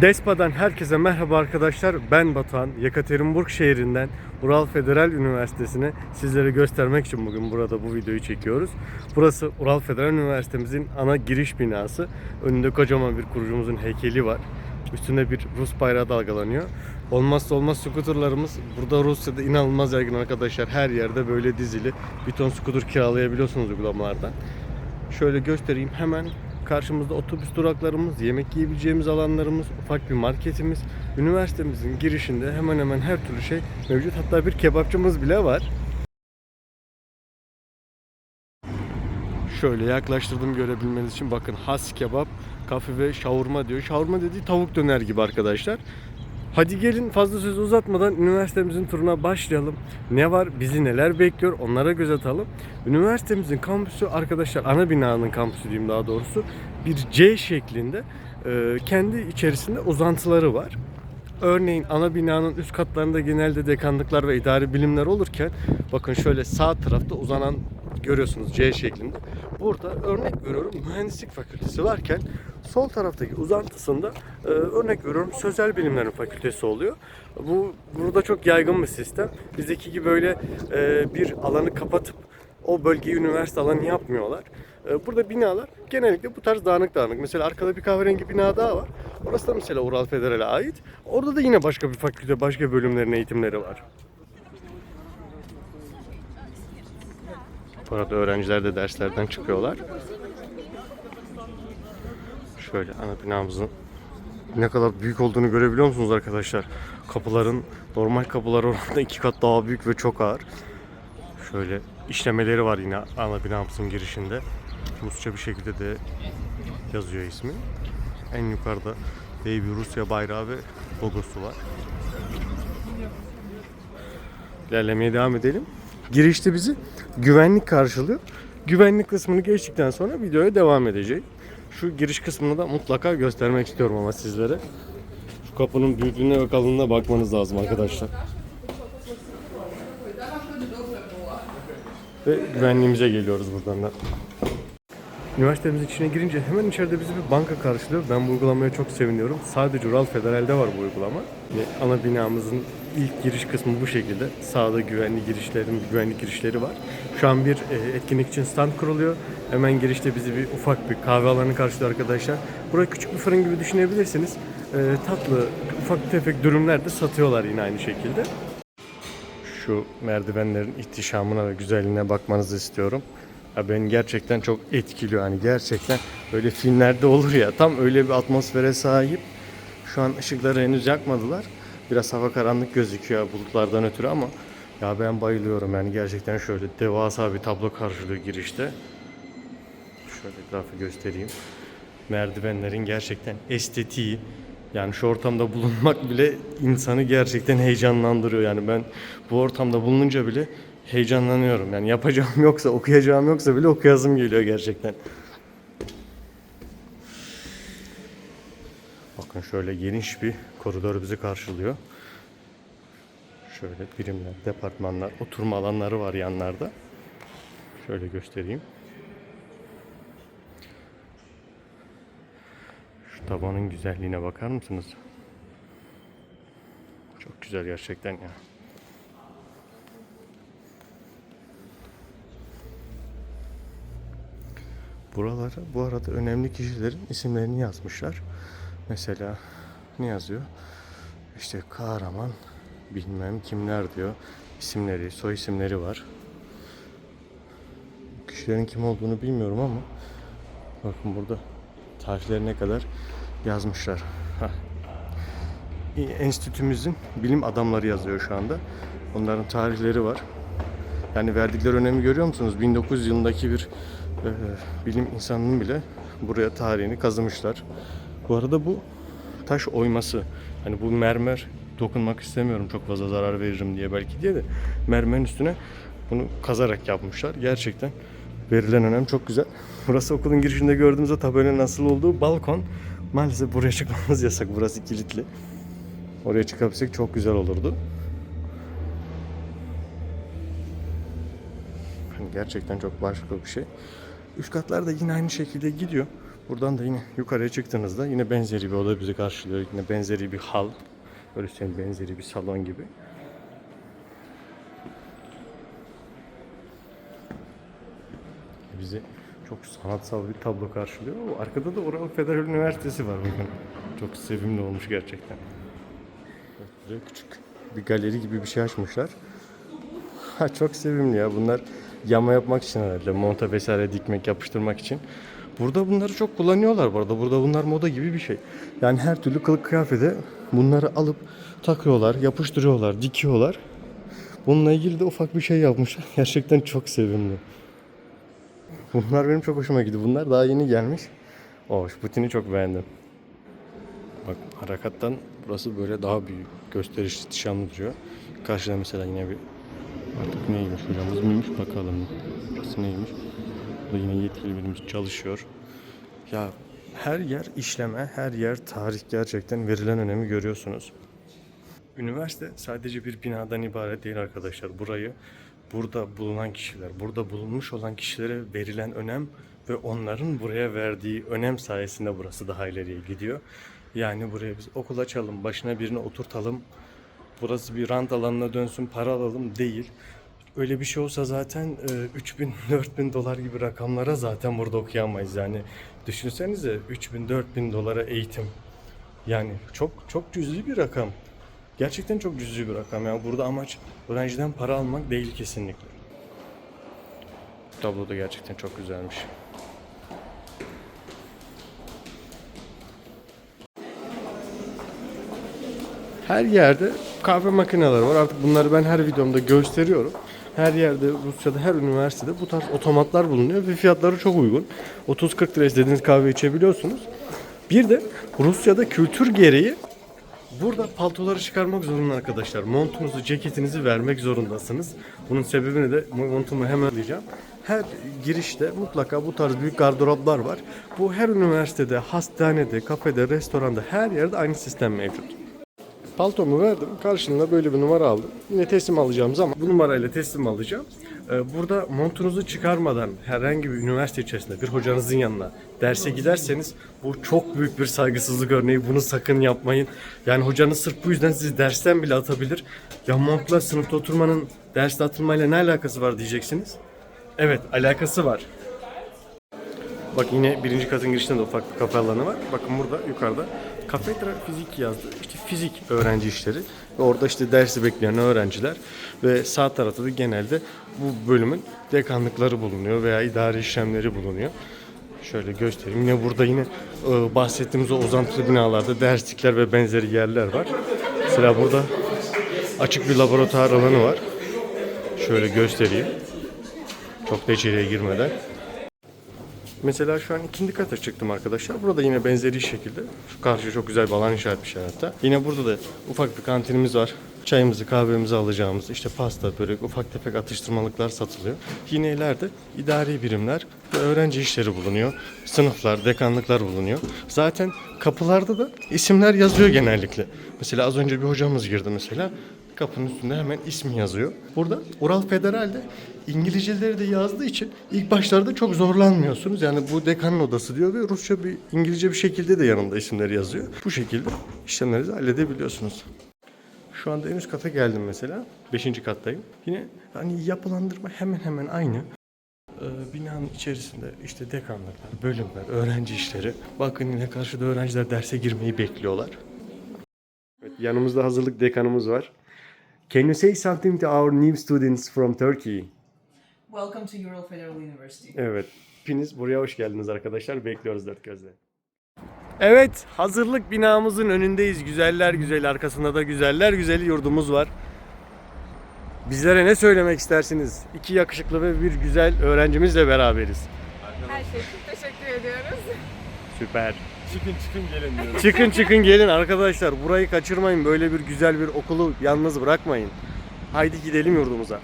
Despa'dan herkese merhaba arkadaşlar. Ben Batuhan. Yekaterinburg şehrinden Ural Federal Üniversitesi'ne sizlere göstermek için bugün burada bu videoyu çekiyoruz. Burası Ural Federal Üniversitemizin ana giriş binası. Önünde kocaman bir kurucumuzun heykeli var. Üstünde bir Rus bayrağı dalgalanıyor. Olmazsa olmaz skuterlarımız burada Rusya'da inanılmaz yaygın arkadaşlar. Her yerde böyle dizili bir ton skuter kiralayabiliyorsunuz uygulamalardan. Şöyle göstereyim hemen karşımızda otobüs duraklarımız, yemek yiyebileceğimiz alanlarımız, ufak bir marketimiz, üniversitemizin girişinde hemen hemen her türlü şey mevcut. Hatta bir kebapçımız bile var. Şöyle yaklaştırdım görebilmeniz için bakın has kebap, kafe ve şavurma diyor. Şavurma dediği tavuk döner gibi arkadaşlar. Hadi gelin fazla sözü uzatmadan üniversitemizin turuna başlayalım. Ne var, bizi neler bekliyor onlara göz atalım. Üniversitemizin kampüsü arkadaşlar ana binanın kampüsü diyeyim daha doğrusu bir C şeklinde e, kendi içerisinde uzantıları var. Örneğin ana binanın üst katlarında genelde dekanlıklar ve idari bilimler olurken bakın şöyle sağ tarafta uzanan görüyorsunuz C şeklinde. Burada örnek veriyorum mühendislik fakültesi varken sol taraftaki uzantısında e, örnek veriyorum sözel bilimlerin fakültesi oluyor. Bu burada çok yaygın bir sistem. Bizdeki gibi böyle e, bir alanı kapatıp o bölgeyi üniversite alanı yapmıyorlar. E, Burada binalar genellikle bu tarz dağınık dağınık. Mesela arkada bir kahverengi bina daha var. Orası da mesela Ural Federal'e ait. Orada da yine başka bir fakülte, başka bölümlerin eğitimleri var. Bu arada öğrenciler de derslerden çıkıyorlar. Şöyle ana binamızın ne kadar büyük olduğunu görebiliyor musunuz arkadaşlar? Kapıların normal kapılar oranında iki kat daha büyük ve çok ağır. Şöyle işlemeleri var yine ana binamızın girişinde. Rusça bir şekilde de yazıyor ismi. En yukarıda dev bir Rusya bayrağı ve logosu var. İlerlemeye devam edelim. Girişte bizi güvenlik karşılıyor. Güvenlik kısmını geçtikten sonra videoya devam edecek. Şu giriş kısmını da mutlaka göstermek istiyorum ama sizlere. Şu kapının büyüklüğüne ve kalınlığına bakmanız lazım arkadaşlar. Ve güvenliğimize geliyoruz buradan da. Üniversitemizin içine girince hemen içeride bizi bir banka karşılıyor. Ben bu uygulamaya çok seviniyorum. Sadece Ural Federal'de var bu uygulama. Ve ana binamızın ilk giriş kısmı bu şekilde. Sağda güvenli girişlerin güvenlik girişleri var. Şu an bir e, etkinlik için stand kuruluyor. Hemen girişte bizi bir ufak bir kahve alanı karşılıyor arkadaşlar. Burayı küçük bir fırın gibi düşünebilirsiniz. E, tatlı, ufak tefek dürümler de satıyorlar yine aynı şekilde. Şu merdivenlerin ihtişamına ve güzelliğine bakmanızı istiyorum. Ya beni gerçekten çok etkiliyor. Hani gerçekten böyle filmlerde olur ya tam öyle bir atmosfere sahip. Şu an ışıkları henüz yakmadılar. Biraz hava karanlık gözüküyor bulutlardan ötürü ama ya ben bayılıyorum yani gerçekten şöyle devasa bir tablo karşılıyor girişte. Şöyle etrafı göstereyim. Merdivenlerin gerçekten estetiği yani şu ortamda bulunmak bile insanı gerçekten heyecanlandırıyor. Yani ben bu ortamda bulununca bile heyecanlanıyorum. Yani yapacağım yoksa, okuyacağım yoksa bile okuyasım geliyor gerçekten. Bakın şöyle geniş bir koridor bizi karşılıyor. Şöyle birimler, departmanlar, oturma alanları var yanlarda. Şöyle göstereyim. Tavanın güzelliğine bakar mısınız? Çok güzel gerçekten ya. Buralara bu arada önemli kişilerin isimlerini yazmışlar. Mesela ne yazıyor? İşte kahraman bilmem kimler diyor. İsimleri, soy isimleri var. Kişilerin kim olduğunu bilmiyorum ama bakın burada tarihlerine kadar yazmışlar. Enstitümüzün bilim adamları yazıyor şu anda. Onların tarihleri var. Yani verdikleri önemi görüyor musunuz? 1900 yılındaki bir e, bilim insanının bile buraya tarihini kazımışlar. Bu arada bu taş oyması. Hani bu mermer dokunmak istemiyorum çok fazla zarar veririm diye belki diye de mermerin üstüne bunu kazarak yapmışlar. Gerçekten verilen önem çok güzel. Burası okulun girişinde gördüğümüz o tabelanın nasıl olduğu balkon. Maalesef buraya çıkmamız yasak. Burası kilitli. Oraya çıkabilsek çok güzel olurdu. Hani gerçekten çok başka bir şey. Üst katlar da yine aynı şekilde gidiyor. Buradan da yine yukarıya çıktığınızda yine benzeri bir oda bizi karşılıyor. Yine benzeri bir hal. Böyle söyleyeyim benzeri bir salon gibi. Bizi çok sanatsal bir tablo karşılıyor. O arkada da Oral Federal Üniversitesi var bakın. Çok sevimli olmuş gerçekten. Böyle küçük bir galeri gibi bir şey açmışlar. Ha çok sevimli ya. Bunlar yama yapmak için herhalde. Monta vesaire dikmek, yapıştırmak için. Burada bunları çok kullanıyorlar bu arada. Burada bunlar moda gibi bir şey. Yani her türlü kılık kıyafete bunları alıp takıyorlar, yapıştırıyorlar, dikiyorlar. Bununla ilgili de ufak bir şey yapmışlar. Gerçekten çok sevimli. Bunlar benim çok hoşuma gitti. Bunlar daha yeni gelmiş. Oh, şu putini çok beğendim. Bak harekattan burası böyle daha büyük, gösterişli, ihtişamlı duruyor. Karşıda mesela yine bir artık neymiş hocamız mıymış bakalım. Burası neymiş? Burada yine yetkili birimiz çalışıyor. Ya her yer işleme, her yer tarih gerçekten verilen önemi görüyorsunuz. Üniversite sadece bir binadan ibaret değil arkadaşlar. Burayı burada bulunan kişiler, burada bulunmuş olan kişilere verilen önem ve onların buraya verdiği önem sayesinde burası daha ileriye gidiyor. Yani buraya biz okul açalım, başına birini oturtalım, burası bir rant alanına dönsün, para alalım değil. Öyle bir şey olsa zaten e, 3000 4000 dolar gibi rakamlara zaten burada okuyamayız yani. Düşünsenize 3000 4000 dolara eğitim. Yani çok çok cüzi bir rakam. Gerçekten çok cüzi bir rakam. Yani burada amaç öğrenciden para almak değil kesinlikle. Tablo da gerçekten çok güzelmiş. Her yerde kahve makineleri var. Artık bunları ben her videomda gösteriyorum. Her yerde Rusya'da her üniversitede bu tarz otomatlar bulunuyor ve fiyatları çok uygun. 30-40 lira istediğiniz kahve içebiliyorsunuz. Bir de Rusya'da kültür gereği Burada paltoları çıkarmak zorunda arkadaşlar. Montunuzu, ceketinizi vermek zorundasınız. Bunun sebebini de montumu hemen diyeceğim. Her girişte mutlaka bu tarz büyük gardıroplar var. Bu her üniversitede, hastanede, kafede, restoranda her yerde aynı sistem mevcut. Paltomu verdim. Karşılığında böyle bir numara aldım. Yine teslim alacağım zaman bu numarayla teslim alacağım. Ee, Burada montunuzu çıkarmadan herhangi bir üniversite içerisinde bir hocanızın yanına derse giderseniz bu çok büyük bir saygısızlık örneği. Bunu sakın yapmayın. Yani hocanız sırf bu yüzden sizi dersten bile atabilir. Ya montla sınıfta oturmanın derste atılmayla ne alakası var diyeceksiniz. Evet alakası var. Bak yine birinci katın girişinde de ufak bir kafe alanı var. Bakın burada yukarıda kafedra fizik yazdı. İşte fizik öğrenci işleri. Ve orada işte dersi bekleyen öğrenciler ve sağ tarafta da genelde bu bölümün dekanlıkları bulunuyor veya idari işlemleri bulunuyor. Şöyle göstereyim. Yine burada yine e, bahsettiğimiz o uzantılı binalarda derslikler ve benzeri yerler var. Mesela burada açık bir laboratuvar alanı var. Şöyle göstereyim. Çok da içeriye girmeden. Mesela şu an ikinci kata çıktım arkadaşlar. Burada yine benzeri şekilde. Şu karşıya çok güzel bir alan inşa etmişler. Yine burada da ufak bir kantinimiz var. Çayımızı, kahvemizi alacağımız işte pasta, börek, ufak tefek atıştırmalıklar satılıyor. Yine ileride idari birimler ve öğrenci işleri bulunuyor. Sınıflar, dekanlıklar bulunuyor. Zaten kapılarda da isimler yazıyor genellikle. Mesela az önce bir hocamız girdi mesela. Kapının üstünde hemen ismi yazıyor. Burada Ural Federal'de İngilizceleri de yazdığı için ilk başlarda çok zorlanmıyorsunuz. Yani bu dekanın odası diyor ve Rusça bir İngilizce bir şekilde de yanında isimleri yazıyor. Bu şekilde işlemlerinizi halledebiliyorsunuz. Şu anda en üst kata geldim mesela. Beşinci kattayım. Yine hani yapılandırma hemen hemen aynı. Ee, binanın içerisinde işte dekanlıklar, bölümler, öğrenci işleri. Bakın yine karşıda öğrenciler derse girmeyi bekliyorlar. Evet, yanımızda hazırlık dekanımız var. Can you say something to our new students from Turkey? Welcome to Ural Federal University. Evet. Hepiniz buraya hoş geldiniz arkadaşlar. Bekliyoruz dört gözle. Evet, hazırlık binamızın önündeyiz. Güzeller güzel, arkasında da güzeller güzeli yurdumuz var. Bizlere ne söylemek istersiniz? İki yakışıklı ve bir güzel öğrencimizle beraberiz. Her şey için teşekkür ediyoruz. Süper. Çıkın çıkın gelin diyoruz. Çıkın çıkın gelin arkadaşlar. Burayı kaçırmayın. Böyle bir güzel bir okulu yalnız bırakmayın. Haydi gidelim yurdumuza.